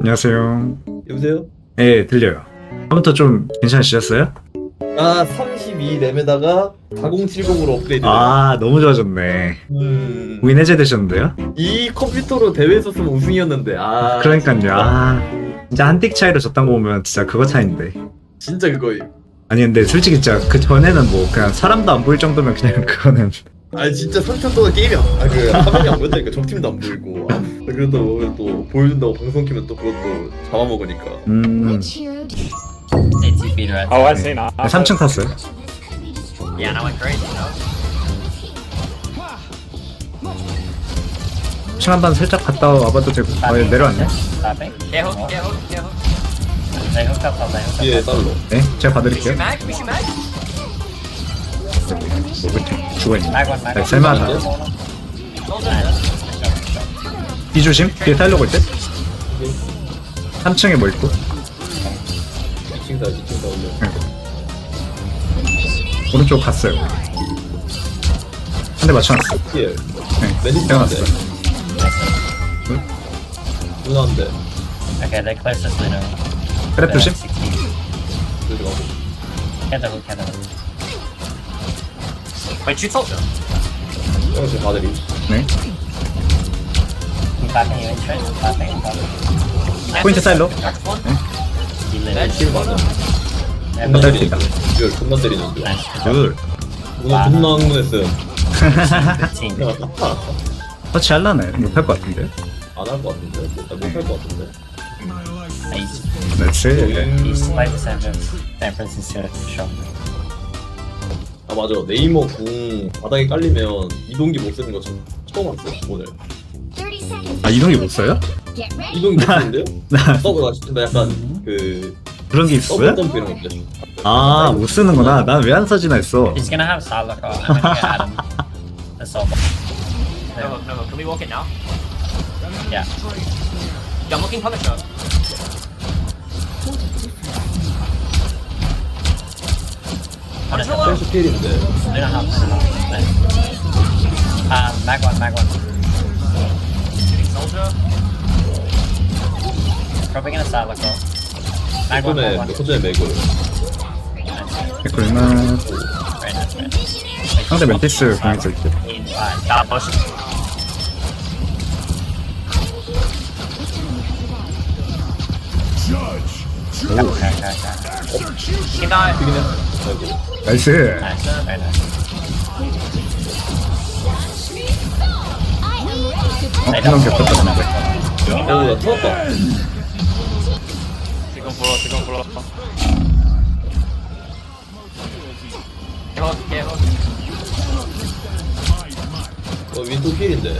안녕하세요. 여보세요? 네, 들려요. 처음부터 좀 괜찮으셨어요? 아 32 램에다가 4070으로 업그레이드 아, 너무 좋아졌네. 음, 고민 해제되셨는데요? 이 컴퓨터로 대회 했었으면 우승이었는데 아 그러니까요. 아, 진짜 한띡 차이로 졌던 거 보면 진짜 그거 차인데. 진짜 그거예요 아니 근데 솔직히 진짜 그 전에는 뭐 그냥 사람도 안 보일 정도면 그냥 그거는 아니 진짜 3천 동안 게임이 안, 아, 그 화면이 안 보인다니까 적팀도 안 보이고 아, 그래도 또 보여준다고 방송 키면 또 그것도 잡아먹으니까 음 right? Oh, I see now. 3층 탔어요. Yeah, and I went crazy, you know? 3층 한번 살짝 갔다 와봐도 되고. 어, 내려왔네. Tapping. Get hooked, get hooked, get hooked. They hooked up, they hooked 뒤에 up. 달러 네, 제가 봐드릴게요. mag, we shoot mag. 뭐, 죽어있네. 네, one. 설마하다. 뒤 조심. 뒤에 타일러 볼 때. 3층에 뭐 있고. 2층 다 2층 다 올려 오른쪽 갔어요. 한 대 맞춰놨어. 피해 네, 메디스 태어났어. 누나인데 Okay, they close this window. 트랩 조심. 들어가고 Get the hook, get told them? 이렇게 바들이 네. 포인트 사일로. 킬 맞아 있다. 때리는데 이걸 존나 Nice. 굿. 오늘 존나 15. 터치 할라네. 못할 것 같은데. 안할 것 같은데 못할 것 같은데 San Francisco show. 아 맞아 네이머 궁 바닥에 깔리면 이동기 못 쓰는 거 참- 처음 왔어요 오늘 30 seconds. 아, 이동이 못 써요? 이동기 못 쓰는데요? 나 서브 나 진짜 약간 그 그런 게 서브 있어요? 점프 이런 거 있죠 아, 못 쓰는구나. 난 왜 안 써지나 했어. He's gonna have Salak on. I'm gonna get Adam. That's all. No, no, can we walk it now? Yeah. Yeah, I'm looking Punisher. Honestly, 센스 필인데. Um, mag one, mag one. Shooting soldier. Probably gonna Salak on. Mag one, mag one. 손에 맥을 그러나 Very nice, very nice. 상대 멘티스 있을 때. In five. Okay, okay. He can die. 피긴 했어 아이고 나이스. Very nice. 어, 한명 터졌다 지금 불러, 지금. 어 윈도 필인데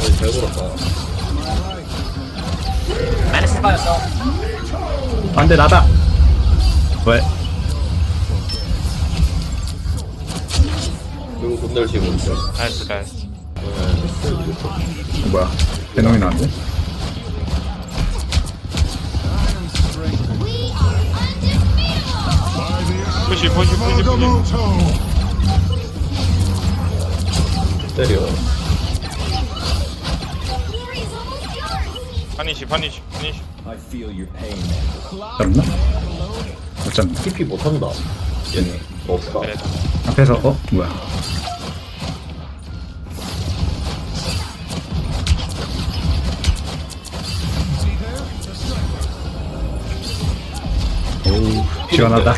어이 잘 걸었다. 안돼 나다. 왜? 그리고 치고 있죠 나이스, 나이스. 뭐야? 대놈이 나왔네. 푸시, 푸시, 푸시, 푸시. 때려 파니시, 파니시, 파니시. 잡나? 못 잡나? TP 못한다 얘는 없다 네. 앞에서 어 뭐야? 오 시원하다.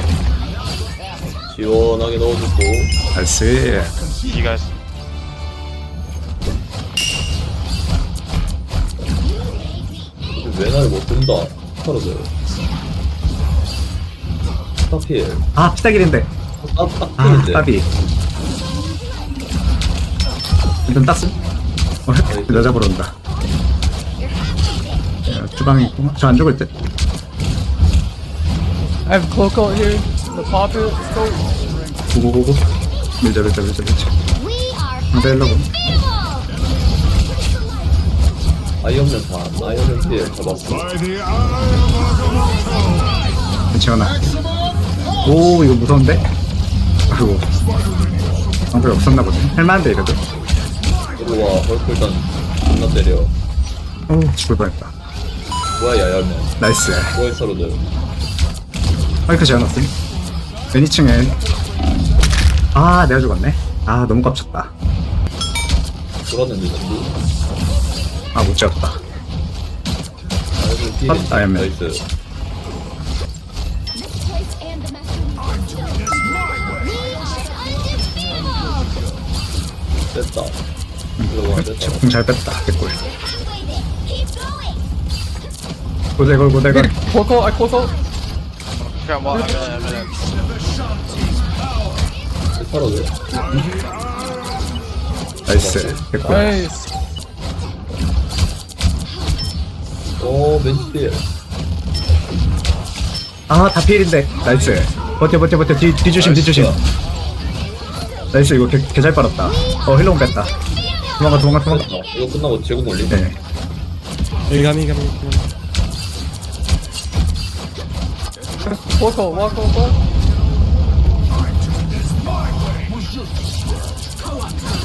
시원하게 넣어주고 나이스. 이가 든다 털어줘요 스타필 아 피타길인데. 아, 아 따비. 일단 땄음. 어 여자 보러 온다. 야, 주방에 있구나. 저안 죽을 듯. I have Coco here. The popper. Let's go. 고고고고. 밀자 밀자 밀자 밀자. Are 상대 일러고. 아이언맨 반 아이언맨 필 잡았어 지원아. 오 이거 무서운데? 아이고. 방법이 없었나 보네. 할만한데 이래도. 그리고 우와 헐크 일단 존나 때려. 오 죽을 뻔했다. 뭐야 야야면 나이스. 뭐야 서로들? 파이크 제어놨음 맨 2층에. 아 내가 죽었네. 아 너무 깝쳤다. 돌았는데 전부 아못 나이스 피 아, 아이언맨. 나이스 We are undefeated. 뺐다 잘 개꿀. 고대걸 고대걸 I Coco. Got one. I'm in, I'm in. 서로들 나이스 개꿀 Nice. 오 맨치 아다 피일인데. 나이스. 버텨 버텨 버텨. 뒤, 뒤조심 뒤조심. 나이스 이거 개, 개잘 빨았다. 어 힐롱 뺐다. 도망가 도망가 도망가. 이거 끝나고 제공 올림 네. Coco, walk, Coco.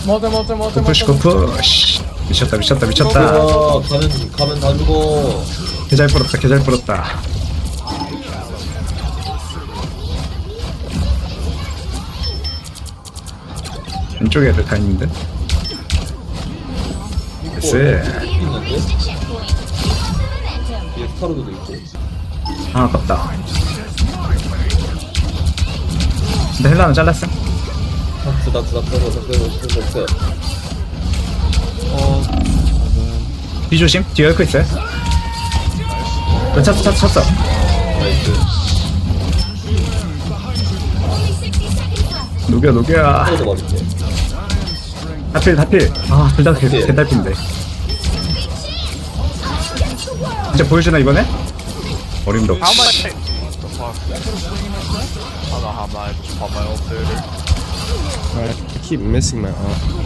Multi, multi, multi, 푸시 multi. 푸시 미쳤다 미쳤다 미쳤다. 아 가면 가면 다 죽어. 개잘 풀었다 개잘 풀었다. 왼쪽에 애들 다 있는데? 나이스 있는데 up the momentum. 뒤에 스타로드도 있고. 아 아깝다. 근데 헬라는 잘랐어? 닥스 닥스 닥스 닥스 닥스 닥스 뒤조심 뒤에 얽혀 있어요 그 찼어 찼어 찼어 나이스 Only 60 seconds left. 녹여 녹여 맞을게 하필 하필 아둘다 하필. 개달핀데. 진짜 보여주나 이번에? 어림도 How am I? 없지 What the fuck? I don't know how am I just pop my ult there. Alright, I keep missing my arm.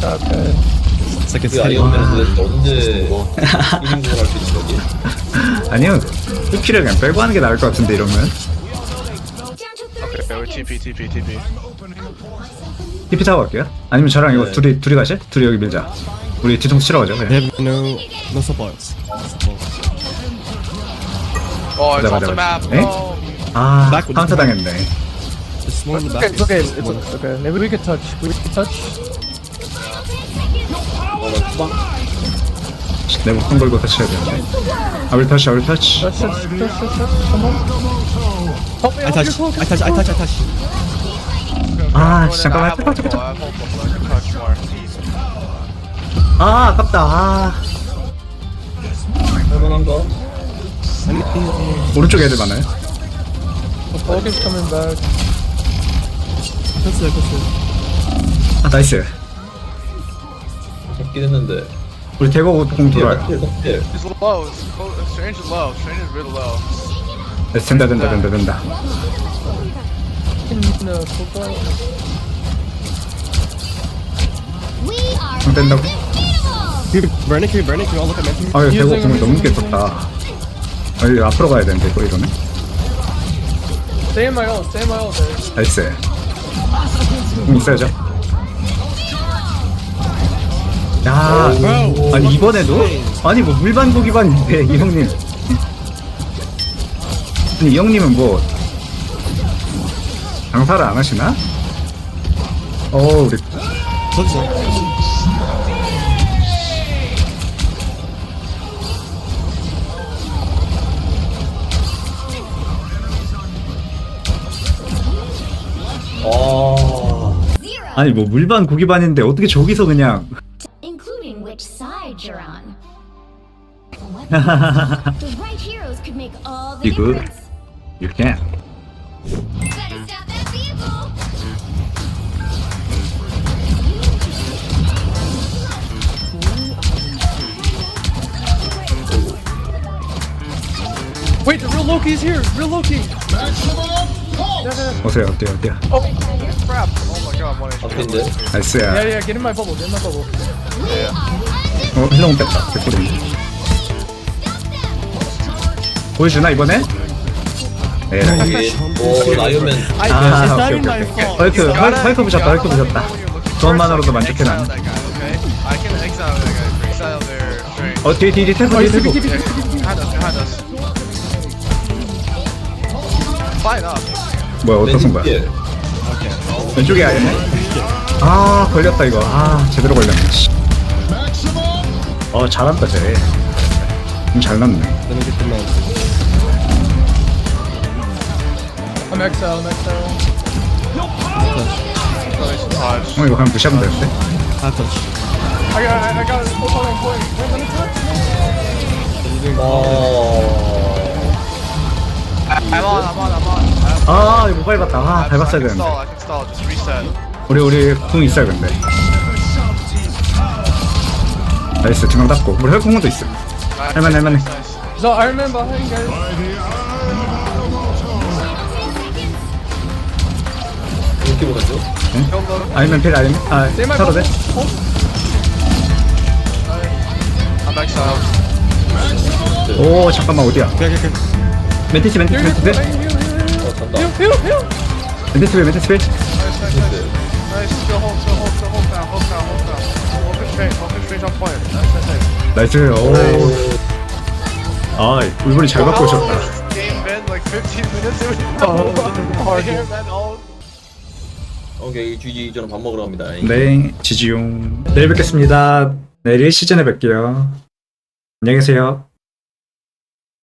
우리 hitting 아이언맨은 도대체 언제 1인공을 할 수 있는 거지? 아니요 1킬을 그냥 빼고 하는 게 나을 것 같은데 이러면 Down to 30 Okay, wait, TP, TP, TP. TP 타고 갈게요 아니면 저랑 이거 네. 둘이 둘이 가실? 둘이 여기 밀자 우리 뒤통수 치러 가죠 They 그냥 have no no supports. Oh, it's Never, off the never. map. Eh? Oh. 아 Back with 카운터 당했네 It's one in the Okay, back. it's okay. It's okay. Maybe we could touch. We could touch. 어나 투방 내 목숨 걸고 터치해야 되는데. You're Coco. I touch. I touch. I touch. 아 Go then, 잠깐만 I have 잠깐 잠깐 more. 아 아깝다 아 할만한가? 오른쪽에 애들 많아요 it. 아 나이스 잡긴 했는데 우리 대거 공 돌아요 힐 힐. He's low. It's close- Strange is low. Strange is really low. 네, 된다 된다 된다 된다 uh? We are 공 뗀다고 undefeatable. Can we burn it? Can we burn it? Can we all look at me? 아 대거 공을 너무 늦게 썼다 아 이거 앞으로 가야 되는데 이거 이러면 Stay in my ult. Stay in my. There. 나이스 공 있어야죠 야 아니 이번에도 아니 뭐 물반 고기반인데 이 형님 아니 이 형님은 뭐 장사를 안 하시나? 어 우리 it. 아. 아니 뭐 물반 고기반인데 어떻게 저기서 그냥 the right heroes could make all the You good? difference. you can Better stop that vehicle. Wait, the real Loki's here. Real Loki. 오세요 어때요 어때요 Crap. Oh my god, one HP. 앞인데 Yeah, 나이스야 yeah. Get in my bubble. Get in my bubble. 어 힐러공 뺐다 개꿀이 보여주나 이번에? 네오 라이언맨 I, 아 오케이 오케이 오케이. 헐크 부셨다 헐크 부셨다 You're looking 그것만으로도 만족해 난. 어 뒤에 뒤에 뒤에 템포 뒤에 템포. Fight up. 뭐야 어떤 선 거야? 예. 왼쪽에 아예. 아 걸렸다 이거. 아 제대로 걸렸네. 씨. 어 잘한다 쟤. 좀 잘났네. I'm exile. 어 이거 그냥 무시하면 되는데. Half touch. I got, I, I got it. Hold on, point. Wait, let me touch. 어. I'm on, I'm on, I'm on. 아 이거 못 밟았다. 아 I 밟았어야 can 되는데. stall, I can stall. Just reset. 우리 우리 궁 있어요 근데. 나이스 두명 닦고 우리 혈궁도 있어. 할만해, 할만해. nice. So Iron Man behind, guys. 아니면 필 아니면 아 돼. hold. I'm exiled. 오 잠깐만 어디야? 멘티스 멘티스 Here, 멘티스 here, here, here, 어 잔다 here, here, here. 멘티스 멘티스 Nice, nice, nice. Nice, still hold, still hold, still hold down, hold down, hold down. Focus straight, focus straight on point. Nice, nice, nice. 나이스 오. 아 울분이 잘 받고 오셨다. This game been like 15 minutes. It was hard. man, all. 오케이 GG 저는 밥 먹으러 갑니다 네 지지용 내일 뵙겠습니다. 내일 시즌에 뵐게요. 안녕히 계세요.